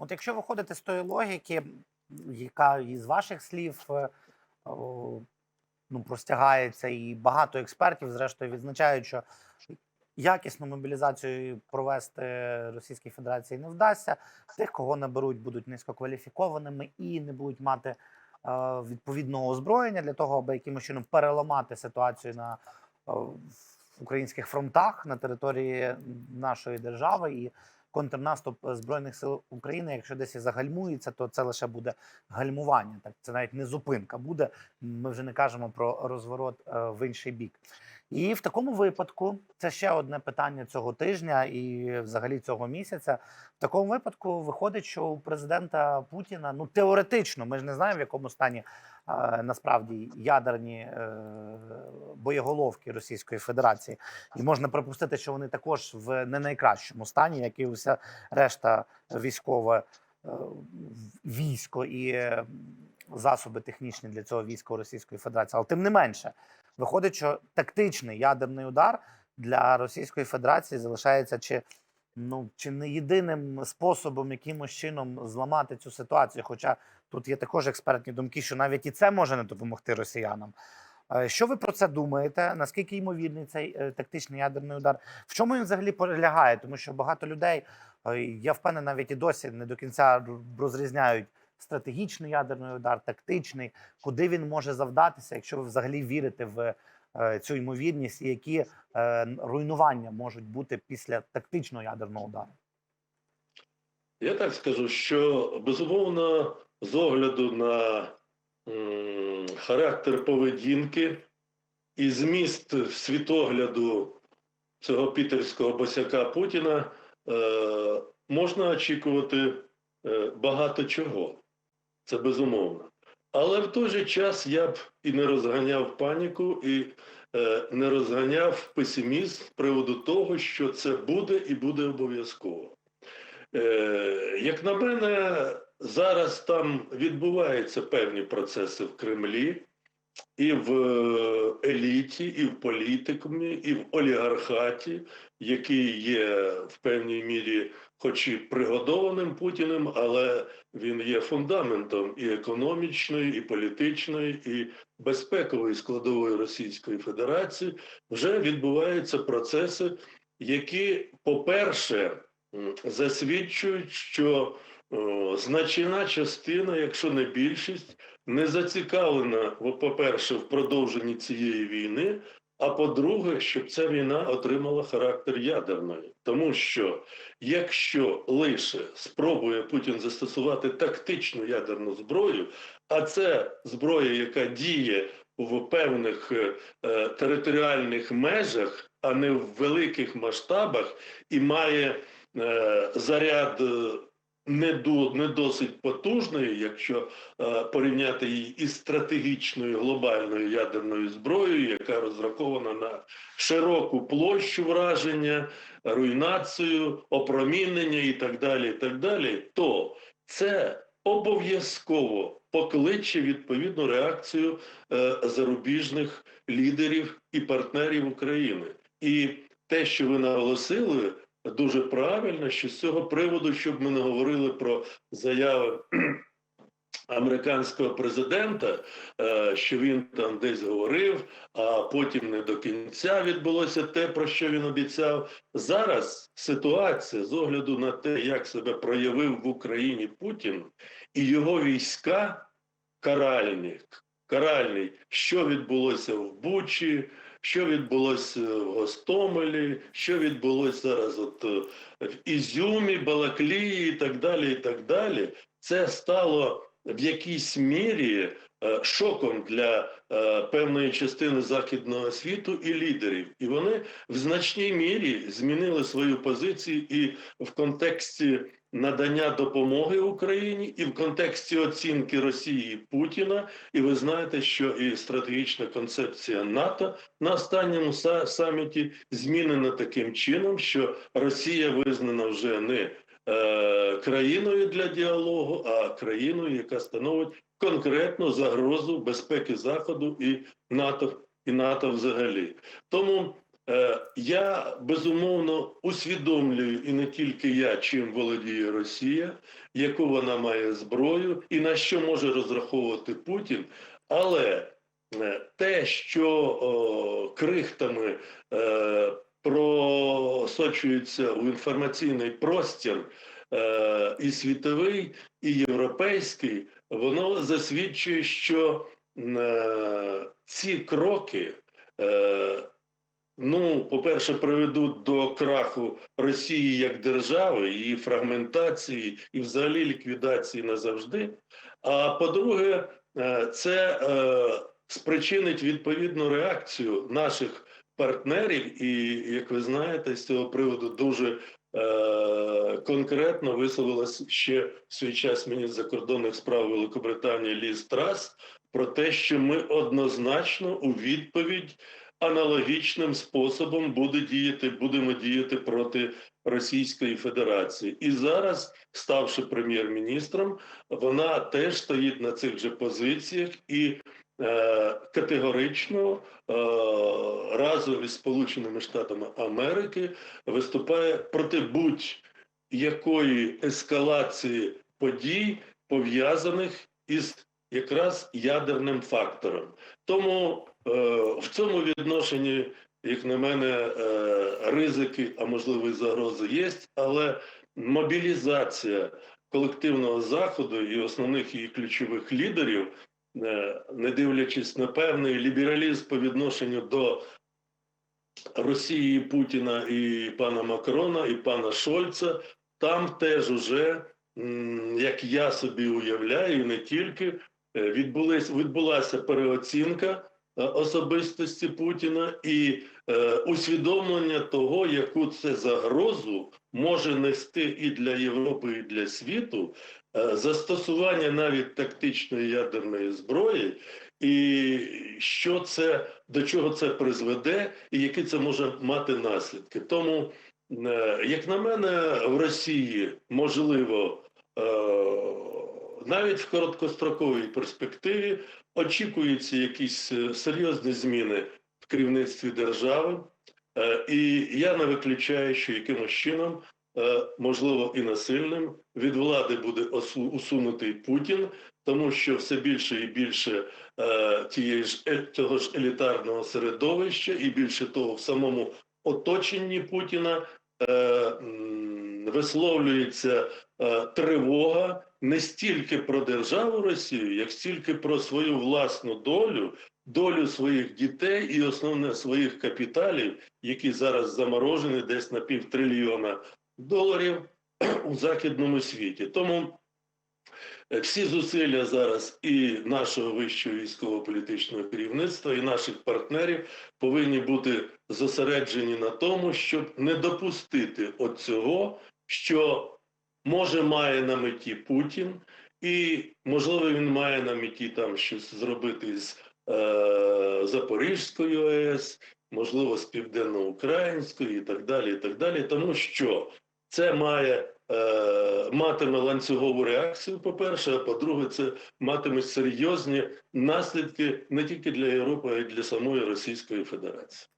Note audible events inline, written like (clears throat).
От якщо виходити з тої логіки, яка із ваших слів е, ну, простягається, і багато експертів, зрештою, відзначають, що якісну мобілізацію провести Російській Федерації не вдасться. Тих, кого наберуть, будуть низькокваліфікованими і не будуть мати е, відповідного озброєння для того, аби якимось чином переламати ситуацію на українських фронтах на території нашої держави і контрнаступ збройних сил України, якщо десь і загальмується, то це лише буде гальмування. Так це навіть не зупинка буде. Ми вже не кажемо про розворот е, в інший бік. І в такому випадку це ще одне питання цього тижня і взагалі цього місяця. В такому випадку виходить, що у президента Путіна ну теоретично, ми ж не знаємо, в якому стані е, насправді ядерні е, боєголовки Російської Федерації, і можна припустити, що вони також в не найкращому стані, як і уся решта військове е, військо і е, засоби технічні для цього війська Російської Федерації. Але тим не менше, виходить, що тактичний ядерний удар для Російської Федерації залишається чи. Ну, чи не єдиним способом якимось чином зламати цю ситуацію? Хоча тут є також експертні думки, що навіть і це може не допомогти росіянам. Е, Що ви про це думаєте? Наскільки ймовірний цей е, тактичний ядерний удар? В чому він взагалі полягає? Тому що багато людей, е, я впевнений, навіть і досі не до кінця розрізняють стратегічний ядерний удар, тактичний, куди він може завдатися, якщо ви взагалі вірите в е, цю ймовірність, і які е, руйнування можуть бути після тактичного ядерного удару? Я так скажу, що безумовно, з огляду на м, характер поведінки і зміст світогляду цього пітерського босяка Путіна е, можна очікувати е, багато чого. Це безумовно. Але в той же час я б і не розганяв паніку, і е, не розганяв песимізм з приводу того, що це буде і буде обов'язково. Е, Як на мене, зараз там відбуваються певні процеси в Кремлі, і в е, еліті, і в політикумі, і в олігархаті, який є в певній мірі, хоч і пригодованим Путіним, але він є фундаментом і економічної, і політичної, і безпекової складової Російської Федерації. Вже відбуваються процеси, які, по-перше, засвідчують, що значна частина, якщо не більшість, не зацікавлена, по-перше, в продовженні цієї війни. А по-друге, щоб ця війна отримала характер ядерної, тому що якщо лише спробує Путін застосувати тактичну ядерну зброю, а це зброя, яка діє в певних е, е, територіальних межах, а не в великих масштабах, і має е, заряд е, не, до, не досить потужної, якщо е, порівняти її із стратегічною глобальною ядерною зброєю, яка розрахована на широку площу враження, руйнацію, опромінення і так далі, і так далі, то це обов'язково покличе відповідну реакцію е, зарубіжних лідерів і партнерів України. І те, що ви наголосили, дуже правильно, що з цього приводу, щоб ми не говорили про заяви (clears throat) американського президента, е, що він там десь говорив, а потім не до кінця відбулося те, про що він обіцяв. Зараз ситуація з огляду на те, як себе проявив в Україні Путін і його війська каральні, каральні, що відбулося в Бучі. Що відбулося в Гостомелі, що відбулося зараз от е, в Ізюмі, Балаклії і так далі, і так далі. Це стало в якійсь мірі шоком для е, певної частини західного світу і лідерів. І вони в значній мірі змінили свою позицію і в контексті надання допомоги Україні, і в контексті оцінки Росії Путіна. І ви знаєте, що і стратегічна концепція НАТО на останньому саміті змінена таким чином, що Росія визнана вже не е, країною для діалогу, а країною, яка становить конкретну загрозу безпеки Заходу і НАТО і НАТО взагалі. Тому Е, Я безумовно усвідомлюю і не тільки я, чим володіє Росія, яку вона має зброю і на що може розраховувати Путін. Але е, те, що о, крихтами е, просочується в інформаційний простір е, і світовий, і європейський, воно засвідчує, що е, ці кроки. Е, Ну, по-перше, приведуть до краху Росії як держави, її фрагментації і взагалі ліквідації назавжди. А по-друге, е, це е, спричинить відповідну реакцію наших партнерів, і як ви знаєте, з цього приводу дуже е, конкретно висловилась ще в свій час міністр закордонних справ Великобританії Ліз Трас про те, що ми однозначно у відповідь аналогічним способом буде діяти, будемо діяти проти Російської Федерації. І зараз, ставши прем'єр-міністром, вона теж стоїть на цих же позиціях і категорично е, разом із Сполученими Штатами Америки виступає проти будь-якої ескалації подій, пов'язаних із якраз ядерним фактором. Тому е, в цьому відношенні, як на мене, е, ризики, а можливо і загрози є, але мобілізація колективного заходу і основних її ключових лідерів, е, не дивлячись на певний лібералізм по відношенню до Росії, Путіна і пана Макрона, і пана Шольца, там теж уже, як я собі уявляю, не тільки е, відбулись, відбулася переоцінка е, особистості Путіна і е, усвідомлення того, яку це загрозу може нести і для Європи, і для світу е, застосування навіть тактичної ядерної зброї, і що це до чого це призведе, і які це може мати наслідки. Тому, е, як на мене, в Росії можливо. е, навіть в короткостроковій перспективі очікуються якісь е, серйозні зміни в керівництві держави, Е, і я не виключаю, що якимось чином, е, можливо, і насильним. Від влади буде усунутий Путін, тому що все більше і більше е, тієї ж е- цього ж елітарного середовища, і більше того, в самому оточенні Путіна е, висловлюється е, тривога не стільки про державу Росію, як стільки про свою власну долю, долю своїх дітей і основне своїх капіталів, які зараз заморожені десь на півтрильйона доларів (clears throat) у західному світі. Тому е, всі зусилля зараз і нашого вищого військово-політичного керівництва, і наших партнерів повинні бути зосереджені на тому, щоб не допустити от цього, що може має на меті Путін, і можливо він має на меті там щось зробити з е, Запорізькою АЕС, можливо, з південноукраїнською і так далі, і так далі, тому що це має е, матиме ланцюгову реакцію, по-перше, а по-друге, це матиме серйозні наслідки не тільки для Європи, а й для самої Російської Федерації.